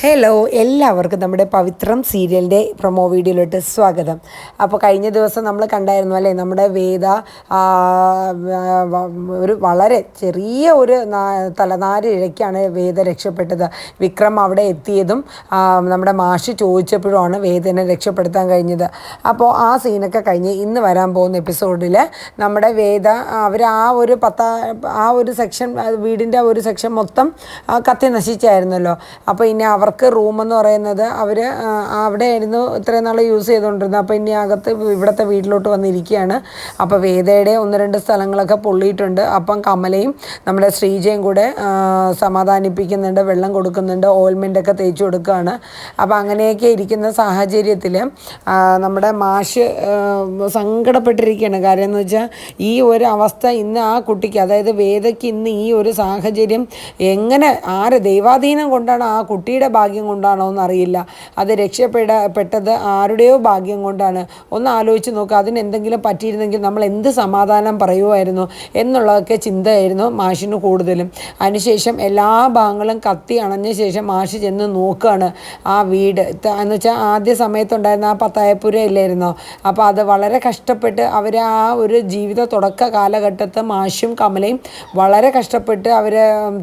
Hello എല്ലാവർക്കും നമ്മുടെ പവിത്രം സീരിയലിന്റെ പ്രൊമോ വീഡിയോയിലോട്ട് സ്വാഗതം. അപ്പോൾ കഴിഞ്ഞ ദിവസം നമ്മൾ കണ്ടായിരുന്നു അല്ലേ നമ്മുടെ വേദ ഒരു വളരെ ചെറിയ ഒരു തലനാരിഴയ്ക്കാണ് വേദ രക്ഷപ്പെട്ടത്. വിക്രം അവിടെ എത്തിയതും നമ്മുടെ മാഷ് ചോദിച്ചപ്പോഴുമാണ് വേദനെ രക്ഷപ്പെടുത്താൻ കഴിഞ്ഞത്. അപ്പോൾ ആ സീനൊക്കെ കഴിഞ്ഞ് ഇന്ന് വരാൻ പോകുന്ന എപ്പിസോഡിൽ നമ്മുടെ വേദ അവർ ആ ഒരു പത്താ ആ ഒരു സെക്ഷൻ വീടിന്റെ ഒരു സെക്ഷൻ മൊത്തം കത്തി നശിച്ചായിരുന്നല്ലോ. അപ്പോൾ ഇനി അവർക്ക് റൂം എന്ന് പറയുന്നത് അവർ അവിടെ ആയിരുന്നു ഇത്രയും നാൾ യൂസ് ചെയ്തുകൊണ്ടിരുന്നത് അപ്പോൾ ഇനി അകത്ത് ഇവിടുത്തെ വീട്ടിലോട്ട് വന്നിരിക്കുകയാണ്. അപ്പോൾ വേദയുടെ ഒന്ന് രണ്ട് സ്ഥലങ്ങളൊക്കെ പൊള്ളിയിട്ടുണ്ട്. അപ്പം കമലയും നമ്മുടെ ശ്രീജയും കൂടെ സമാധാനിപ്പിക്കുന്നുണ്ട് വെള്ളം കൊടുക്കുന്നുണ്ട് ഓയിൽമെന്റൊക്കെ തേച്ച് കൊടുക്കുകയാണ്. അപ്പോൾ അങ്ങനെയൊക്കെ ഇരിക്കുന്ന സാഹചര്യത്തിൽ നമ്മുടെ മാഷ് സങ്കടപ്പെട്ടിരിക്കുകയാണ്. കാര്യം എന്ന് വെച്ചാൽ ഈ ഒരു അവസ്ഥ ഇന്ന് ആ കുട്ടിക്ക് അതായത് വേദയ്ക്ക് ഇന്ന് ഈ ഒരു സാഹചര്യം എങ്ങനെ ആര് ദൈവാധീനം കൊണ്ടാണ് ആ കുട്ടിയുടെ ഭാഗ്യം കൊണ്ടാണോ എന്നറിയില്ല. അത് രക്ഷപ്പെട പെട്ടത് ആരുടെയോ ഭാഗ്യം കൊണ്ടാണ്. ഒന്ന് ആലോചിച്ച് നോക്കുക അതിന് എന്തെങ്കിലും പറ്റിയിരുന്നെങ്കിൽ നമ്മൾ എന്ത് സമാധാനം പറയുമായിരുന്നു എന്നുള്ളതൊക്കെ ചിന്തയായിരുന്നു മാഷിന് കൂടുതലും. അതിനുശേഷം എല്ലാ ഭാഗങ്ങളും കത്തി അണഞ്ഞ ശേഷം മാഷ് ചെന്ന് നോക്കുകയാണ് ആ വീട്. എന്ന് വെച്ചാൽ ആദ്യ സമയത്തുണ്ടായിരുന്ന ആ പത്തായപ്പുര ഇല്ലായിരുന്നോ? അപ്പോൾ അത് വളരെ കഷ്ടപ്പെട്ട് അവർ ആ ഒരു ജീവിത തുടക്ക കാലഘട്ടത്ത് മാഷും കമലയും വളരെ കഷ്ടപ്പെട്ട് അവർ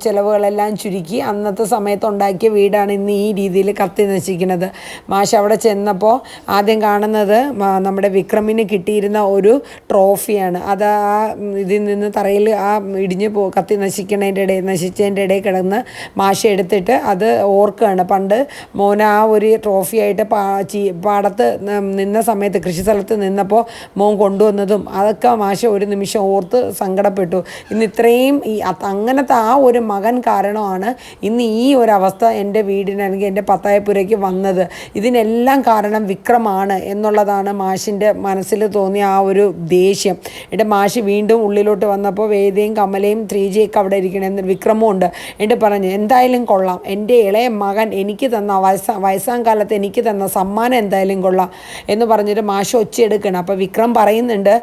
ചിലവുകളെല്ലാം ചുരുക്കി അന്നത്തെ സമയത്ത് ഉണ്ടാക്കിയ വീടാണ് ഇന്ന് ഈ രീതിയിൽ കത്തി നശിക്കുന്നത്. മാഷ് അവിടെ ചെന്നപ്പോൾ ആദ്യം കാണുന്നത് നമ്മുടെ വിക്രമിന് കിട്ടിയിരുന്ന ഒരു ട്രോഫിയാണ്. അത് ആ ഇതിൽ നിന്ന് തറയിൽ ആ ഇടിഞ്ഞ് പോ കത്തി നശിക്കണതിന്റെ ഇടയിൽ നശിച്ചതിന്റെ ഇടയിൽ കിടന്ന് മാഷ എടുത്തിട്ട് അത് ഓർക്കുകയാണ്. പണ്ട് മോൻ ആ ഒരു ട്രോഫിയായിട്ട് പാ പാടത്ത് നിന്ന സമയത്ത് കൃഷി സ്ഥലത്ത് നിന്നപ്പോൾ മോൻ കൊണ്ടുവന്നതും അതൊക്കെ മാഷ ഒരു നിമിഷം ഓർത്ത് സങ്കടപ്പെട്ടു. ഇന്ന് ഇത്രയും ഈ അങ്ങനത്തെ ആ ഒരു മകൻ കാരണമാണ് ഇന്ന് ഈ ഒരു അവസ്ഥ എന്റെ വീടിന് അല്ലെങ്കിൽ എന്റെ പത്തായപ്പുരയ്ക്ക് വന്നത്. ഇതിനെല്ലാം കാരണം വിക്രമാണ് എന്നുള്ളതാണ് മാഷിന്റെ മനസ്സിൽ തോന്നിയ ആ ഒരു ദേഷ്യം. എന്റെ മാഷ് വീണ്ടും ഉള്ളിലോട്ട് വന്നപ്പോൾ വേദയും കമലയും ത്രീജിയൊക്കെ അവിടെ ഇരിക്കണം എന്ന് വിക്രമും ഉണ്ട്. എന്റെ പറഞ്ഞു എന്തായാലും കൊള്ളാം. എന്റെ ഇളയ മകൻ എനിക്ക് തന്ന വയസ്സ വയസ്സാം കാലത്ത് എനിക്ക് തന്ന സമ്മാനം എന്തായാലും കൊള്ളാം. എന്ന് പറഞ്ഞിട്ട് മാഷ് ഒച്ചയെടുക്കണം. അപ്പോൾ വിക്രം പറയുന്നുണ്ട്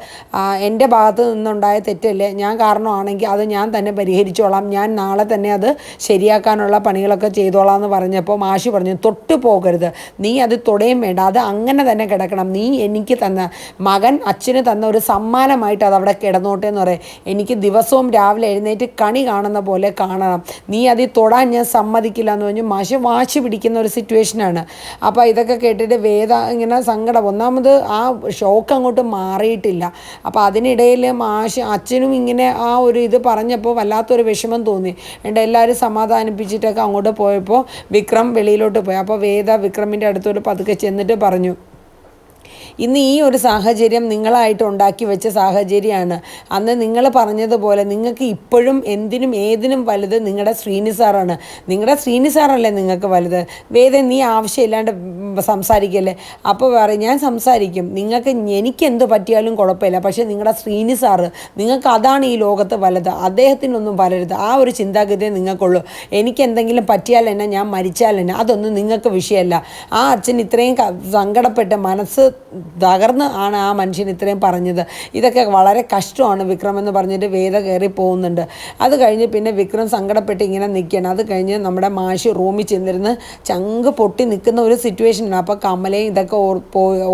എന്റെ ഭാഗത്ത് നിന്നുണ്ടായ തെറ്റല്ലേ? ഞാൻ കാരണമാണെങ്കിൽ അത് ഞാൻ തന്നെ പരിഹരിച്ചോളാം. ഞാൻ നാളെ തന്നെ അത് ശരിയാക്കാനുള്ള പണികളൊക്കെ ചെയ്തോളാം എന്ന് പറഞ്ഞപ്പോൾ മാഷി പറഞ്ഞു തൊട്ട് പോകരുത്. നീ അത് തൊടയും വേണ്ട. അത് അങ്ങനെ തന്നെ കിടക്കണം. നീ എനിക്ക് തന്ന മകൻ അച്ഛന് തന്ന ഒരു സമ്മാനമായിട്ട് അത് അവിടെ കിടന്നോട്ടെ എന്ന് പറയും. എനിക്ക് ദിവസവും രാവിലെ എഴുന്നേറ്റ് കണി കാണുന്ന പോലെ കാണണം. നീ അത് തൊടാൻ ഞാൻ സമ്മതിക്കില്ല എന്ന് പറഞ്ഞു. മാഷി വാശി പിടിക്കുന്ന ഒരു സിറ്റുവേഷനാണ് അപ്പോൾ ഇതൊക്കെ കേട്ടിട്ട് വേദ ഇങ്ങനെ സങ്കടം. ഒന്നാമത് ആ ഷോക്ക് അങ്ങോട്ട് മാറിയിട്ടില്ല. അപ്പോൾ അതിനിടയിൽ മാഷി അച്ഛനും ഇങ്ങനെ ആ ഒരു ഇത് പറഞ്ഞപ്പോൾ വല്ലാത്തൊരു വിഷമം തോന്നി. എന്നിട്ട് എല്ലാവരും സമാധാനിപ്പിച്ചിട്ടൊക്കെ അങ്ങോട്ട് പോയപ്പോൾ വിക്രം വെളിയിലോട്ട് പോയി. അപ്പോൾ വേദ വിക്രമിന്റെ അടുത്തോട്ട് പതുക്കെ ചെന്നിട്ട് പറഞ്ഞു ഇന്ന് ഈ ഒരു സാഹചര്യം നിങ്ങളായിട്ട് ഉണ്ടാക്കി വെച്ച സാഹചര്യമാണ്. അന്ന് നിങ്ങൾ പറഞ്ഞതുപോലെ നിങ്ങൾക്ക് ഇപ്പോഴും എന്തിനും ഏതിനും വലുത് നിങ്ങളുടെ ശ്രീനി സാറാണ്. നിങ്ങളുടെ ശ്രീനി സാറല്ലേ നിങ്ങൾക്ക് വലുത്? വേദ നീ ആവശ്യമില്ലാണ്ട് സംസാരിക്കല്ലേ? അപ്പോൾ പറയും ഞാൻ സംസാരിക്കും. നിങ്ങൾക്ക് എനിക്ക് എന്ത് പറ്റിയാലും കുഴപ്പമില്ല. പക്ഷേ നിങ്ങളുടെ ശ്രീനി സാറ് നിങ്ങൾക്ക് അതാണ് ഈ ലോകത്ത് വലുത്. അദ്ദേഹത്തിനൊന്നും വരരുത്. ആ ഒരു ചിന്താഗതിയെ നിങ്ങൾക്കുള്ളൂ. എനിക്ക് എന്തെങ്കിലും പറ്റിയാൽ തന്നെ ഞാൻ മരിച്ചാൽ തന്നെ അതൊന്നും നിങ്ങൾക്ക് വിഷയമല്ല. ആ അച്ഛൻ ഇത്രയും സങ്കടപ്പെട്ട് മനസ്സ് തകർന്ന് ആണ് ആ മനുഷ്യൻ ഇത്രയും പറഞ്ഞത്. ഇതൊക്കെ വളരെ കഷ്ടമാണ് വിക്രം എന്ന് പറഞ്ഞിട്ട് വേദ കയറി പോകുന്നുണ്ട്. അത് കഴിഞ്ഞ് പിന്നെ വിക്രം സങ്കടപ്പെട്ട് ഇങ്ങനെ നിൽക്കുകയാണ്. അത് കഴിഞ്ഞ് നമ്മുടെ മാഷി റൂമിൽ ചെന്നിരുന്ന് ചങ്ക് പൊട്ടി നിൽക്കുന്ന ഒരു സിറ്റുവേഷനാണ് അപ്പോൾ കമലയും ഇതൊക്കെ ഓർ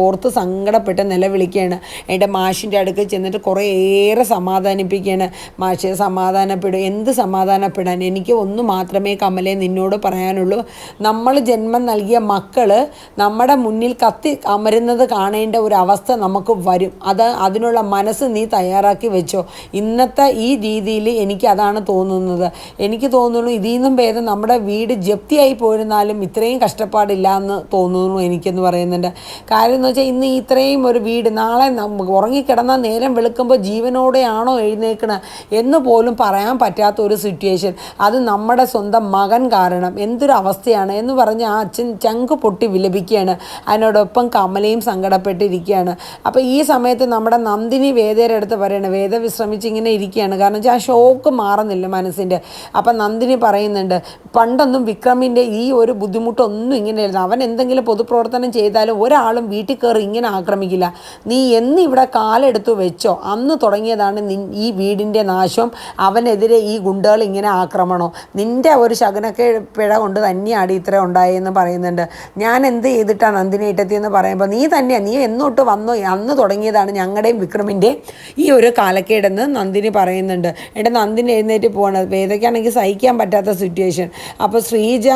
ഓർത്ത് സങ്കടപ്പെട്ട് നിലവിളിക്കുകയാണ്. എന്റെ മാഷിന്റെ അടുക്കൽ ചെന്നിട്ട് കുറേയേറെ സമാധാനിപ്പിക്കുകയാണ്. മാഷിയെ സമാധാനപ്പെടും എന്ത് സമാധാനപ്പെടാൻ? എനിക്ക് ഒന്ന് മാത്രമേ കമലെ നിന്നോട് പറയാനുള്ളൂ. നമ്മൾ ജന്മം നൽകിയ മക്കൾ നമ്മുടെ മുന്നിൽ കത്തി അമരുന്നത് കാണേണ്ട ഒരു അവസ്ഥ നമുക്ക് വരും. അത് അതിനുള്ള മനസ്സ് നീ തയ്യാറാക്കി വെച്ചോ. ഇന്നത്തെ ഈ രീതിയിൽ എനിക്ക് അതാണ് തോന്നുന്നത്. എനിക്ക് തോന്നുന്നു ഇതിൽ നിന്നും ഭേദം നമ്മുടെ വീട് ജപ്തിയായി പോയിരുന്നാലും ഇത്രയും കഷ്ടപ്പാടില്ല എന്ന് തോന്നുന്നു എനിക്കെന്ന് പറയുന്നുണ്ട്. കാര്യം എന്ന് വെച്ചാൽ ഇന്ന് ഇത്രയും ഒരു വീട് നാളെ ഉറങ്ങിക്കിടന്നാൽ ഉറങ്ങിക്കിടന്ന നേരം വെളുക്കുമ്പോൾ ജീവനോടെയാണോ എഴുന്നേക്കണ എന്ന് പോലും പറയാൻ പറ്റാത്ത ഒരു സിറ്റുവേഷൻ അത് നമ്മുടെ സ്വന്തം മകൻ കാരണം എന്തൊരു അവസ്ഥയാണ് എന്ന് പറഞ്ഞ് ആ അച്ഛൻ ചങ്ക് പൊട്ടി വിലപിക്കുകയാണ്. അതിനോടൊപ്പം കമലയും സങ്കടം സങ്കടപ്പെട്ടിരിക്കുകയാണ് അപ്പോൾ ഈ സമയത്ത് നമ്മുടെ നന്ദിനി വേദയുടെ അടുത്ത് പറയണം വേദ വിശ്രമിച്ച് ഇങ്ങനെ ഇരിക്കുകയാണ്. കാരണം വെച്ചാൽ ആ ഷോക്ക് മാറുന്നില്ല മനസ്സിന്റെ അപ്പം നന്ദിനി പറയുന്നുണ്ട് പണ്ടൊന്നും വിക്രമിന്റെ ഈ ഒരു ബുദ്ധിമുട്ടൊന്നും ഇങ്ങനെയായിരുന്നു അവൻ എന്തെങ്കിലും പൊതുപ്രവർത്തനം ചെയ്താലും ഒരാളും വീട്ടിൽ കയറി ഇങ്ങനെ ആക്രമിക്കില്ല. നീ എന്ന് ഇവിടെ കാലെടുത്ത് വെച്ചോ അന്ന് തുടങ്ങിയതാണ് ഈ വീടിന്റെ നാശം. അവനെതിരെ ഈ ഗുണ്ടകൾ ഇങ്ങനെ ആക്രമണോ? നിന്റെ ഒരു ശകനക്കെ പിഴ കൊണ്ട് തന്നെയാണ് ഇത്ര ഉണ്ടായെന്ന് പറയുന്നുണ്ട്. ഞാൻ എന്ത് ചെയ്തിട്ടാണ് നന്ദിനി ഇട്ടത്തി എന്ന് പറയുമ്പോൾ നീ തന്നെയാണ് നീ എന്നോട്ട് വന്നോ? അന്ന് തുടങ്ങിയതാണ് ഞങ്ങളുടെയും വിക്രമിന്റെ ഈ ഒരു കാലക്കേടെന്ന് നന്ദിനി പറയുന്നുണ്ട്. എന്റെ നന്ദിനി എഴുന്നേറ്റ് പോവാണ്. വേദയ്ക്കാണെങ്കിൽ സഹിക്കാൻ പറ്റാത്ത സിറ്റുവേഷൻ അപ്പോൾ ശ്രീജ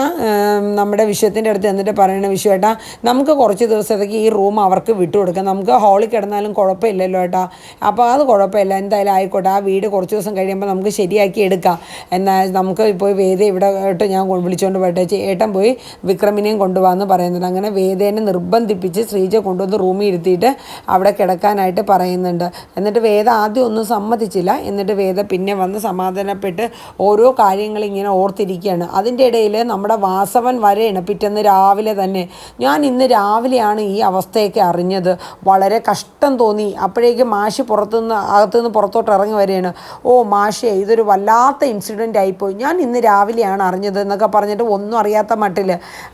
നമ്മുടെ വിഷയത്തിന്റെ അടുത്ത് എന്നിട്ട് പറയണ വിഷയം ഏട്ടാ നമുക്ക് കുറച്ച് ദിവസത്തേക്ക് ഈ റൂം അവർക്ക് വിട്ടുകൊടുക്കാം. നമുക്ക് ഹാളിൽ കിടന്നാലും കുഴപ്പമില്ലല്ലോ ഏട്ടാ. അപ്പോൾ അത് കുഴപ്പമില്ല. എന്തായാലും ആയിക്കോട്ടെ. ആ വീട് കുറച്ച് ദിവസം കഴിയുമ്പോൾ നമുക്ക് ശരിയാക്കി എടുക്കാം. എന്നാൽ നമുക്ക് ഇപ്പോൾ വേദ ഇവിടെ ഞാൻ വിളിച്ചുകൊണ്ട് പോയിട്ട് ഏട്ടൻ പോയി വിക്രമിനെയും കൊണ്ടുപോകാമെന്ന് പറയുന്നുണ്ട്. അങ്ങനെ വേദേനെ നിർബന്ധിപ്പിച്ച് ശ്രീജ കൊണ്ടുവന്ന് റൂമിൽ ഇരുത്തിയിട്ട് അവിടെ കിടക്കാനായിട്ട് പറയുന്നുണ്ട്. എന്നിട്ട് വേദ ആദ്യം ഒന്നും സമ്മതിച്ചില്ല. എന്നിട്ട് വേദ പിന്നെ വന്ന് സമാധാനപ്പെട്ട് ഓരോ കാര്യങ്ങൾ ഇങ്ങനെ ഓർത്തിരിക്കുകയാണ്. അതിന്റെ ഇടയിൽ നമ്മുടെ വാസവൻ വരെയാണ് പിറ്റേന്ന് രാവിലെ തന്നെ. ഞാൻ ഇന്ന് രാവിലെയാണ് ഈ അവസ്ഥയൊക്കെ അറിഞ്ഞത്. വളരെ കഷ്ടം തോന്നി. അപ്പോഴേക്കും മാഷി പുറത്തുനിന്ന് അകത്തുനിന്ന് പുറത്തോട്ട് ഇറങ്ങി വരികയാണ്. ഓ മാഷേ ഇതൊരു വല്ലാത്ത ഇൻസിഡന്റ് ആയിപ്പോയി. ഞാൻ ഇന്ന് രാവിലെയാണ് അറിഞ്ഞത് എന്നൊക്കെ പറഞ്ഞിട്ട് ഒന്നും അറിയാത്ത മട്ടിൽ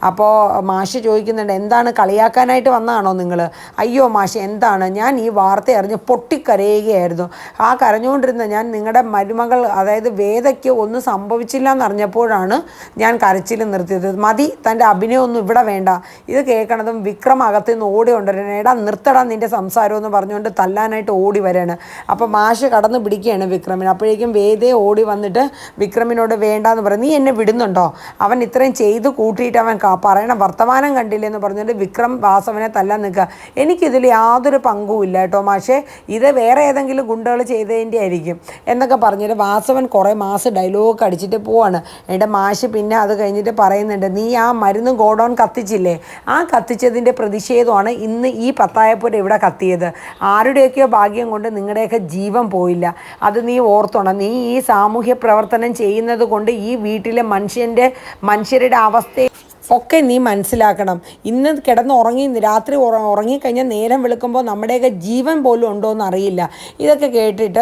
അപ്പോൾ മാഷ് ചോദിക്കുന്നുണ്ട് എന്താണ് കളിയാക്കാനായിട്ട് വന്നതാണോ നിങ്ങൾ അയ്യോ മാഷെ എന്താണ്? ഞാൻ ഈ വാർത്ത അറിഞ്ഞ് പൊട്ടിക്കരയുകയായിരുന്നു. ആ കരഞ്ഞുകൊണ്ടിരുന്ന ഞാൻ നിങ്ങളുടെ മരുമകൾ അതായത് വേദയ്ക്ക് ഒന്നും സംഭവിച്ചില്ല എന്നറിഞ്ഞപ്പോഴാണ് ഞാൻ കരച്ചിൽ നിർത്തിയത്. മതി തന്റെ അഭിനയമൊന്നും ഇവിടെ വേണ്ട. ഇത് കേൾക്കണതും വിക്രം അകത്ത് നിന്ന് ഓടി കൊണ്ടുവരണം എടാ നിർത്തടാ നിന്റെ സംസാരം എന്ന് പറഞ്ഞുകൊണ്ട് തല്ലാനായിട്ട് ഓടി വരികയാണ് അപ്പോൾ മാഷ് കടന്ന് പിടിക്കുകയാണ് വിക്രമിന്. അപ്പോഴേക്കും വേദയെ ഓടി വന്നിട്ട് വിക്രമിനോട് വേണ്ടാന്ന് പറഞ്ഞു നീ എന്നെ വിടുന്നുണ്ടോ? അവൻ ഇത്രയും ചെയ്ത് കൂട്ടിയിട്ട് അവൻ പറയണം വർത്തമാനം കണ്ടില്ലേ എന്ന് പറഞ്ഞുകൊണ്ട് വിക്രം വാസവനെ തല്ലാൻ നിൽക്കുക. എനിക്കിതിൽ യാതൊരു പങ്കുമില്ല കേട്ടോ മാഷേ. ഇത് വേറെ ഏതെങ്കിലും ഗുണ്ടകൾ ചെയ്തതിന്റെ ആയിരിക്കും. എന്നൊക്കെ പറഞ്ഞിട്ട് വാസവൻ കുറേ മാസം ഡയലോഗ് അടിച്ചിട്ട് പോവാണ്. എന്റെ മാഷ് പിന്നെ അത് കഴിഞ്ഞിട്ട് പറയുന്നുണ്ട് നീ ആ മരുന്ന് ഗോഡൗൺ കത്തിച്ചില്ലേ? ആ കത്തിച്ചതിന്റെ പ്രതിഷേധമാണ് ഇന്ന് ഈ പത്തായപ്പൂര ഇവിടെ കത്തിയത്. ആരുടെയൊക്കെയോ ഭാഗ്യം കൊണ്ട് നിങ്ങളുടെയൊക്കെ ജീവൻ പോയില്ല. അത് നീ ഓർത്തോണം. നീ ഈ സാമൂഹ്യ പ്രവർത്തനം ചെയ്യുന്നത് കൊണ്ട് ഈ വീട്ടിലെ മനുഷ്യന്റെ മനുഷ്യരുടെ അവസ്ഥ ഒക്കെ നീ മനസ്സിലാക്കണം. ഇന്ന് കിടന്ന് ഉറങ്ങി രാത്രി ഉറ- ഉറങ്ങിക്കഴിഞ്ഞാൽ നേരം വിളിക്കുമ്പോൾ നമ്മുടെയൊക്കെ ജീവൻ പോലും ഉണ്ടോ എന്ന് അറിയില്ല. ഇതൊക്കെ കേട്ടിട്ട്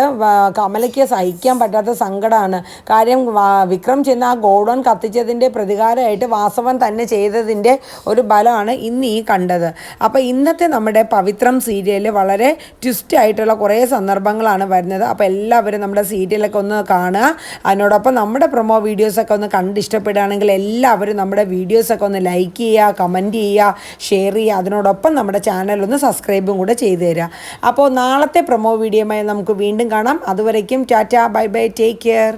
കമലയ്ക്ക് സഹിക്കാൻ പറ്റാത്ത സങ്കടമാണ് കാര്യം വിക്രം ചെന്ന് ആ ഗോഡൗൺ കത്തിച്ചതിന്റെ പ്രതികാരമായിട്ട് വാസവൻ തന്നെ ചെയ്തതിന്റെ ഒരു ബലമാണ് ഇന്ന് ഈ കണ്ടത്. അപ്പോൾ ഇന്നത്തെ നമ്മുടെ പവിത്രം സീരിയൽ വളരെ ട്വിസ്റ്റ് ആയിട്ടുള്ള കുറേ സന്ദർഭങ്ങളാണ് വരുന്നത്. അപ്പോൾ എല്ലാവരും നമ്മുടെ സീരിയലൊക്കെ ഒന്ന് കാണുക. അതിനോടൊപ്പം നമ്മുടെ പ്രൊമോ വീഡിയോസൊക്കെ ഒന്ന് കണ്ട് ഇഷ്ടപ്പെടുകയാണെങ്കിൽ എല്ലാവരും നമ്മുടെ വീഡിയോസൊക്കെ ഒന്ന് ലൈക്ക് ചെയ്യുക കമന്റ് ചെയ്യുക ഷെയർ ചെയ്യുക. അതിനോടൊപ്പം നമ്മുടെ ചാനൽ ഒന്ന് സബ്സ്ക്രൈബും കൂടെ ചെയ്തു തരിക അപ്പോൾ നാളത്തെ പ്രൊമോ വീഡിയോമായി നമുക്ക് വീണ്ടും കാണാം. അതുവരയ്ക്കും tata bye bye take care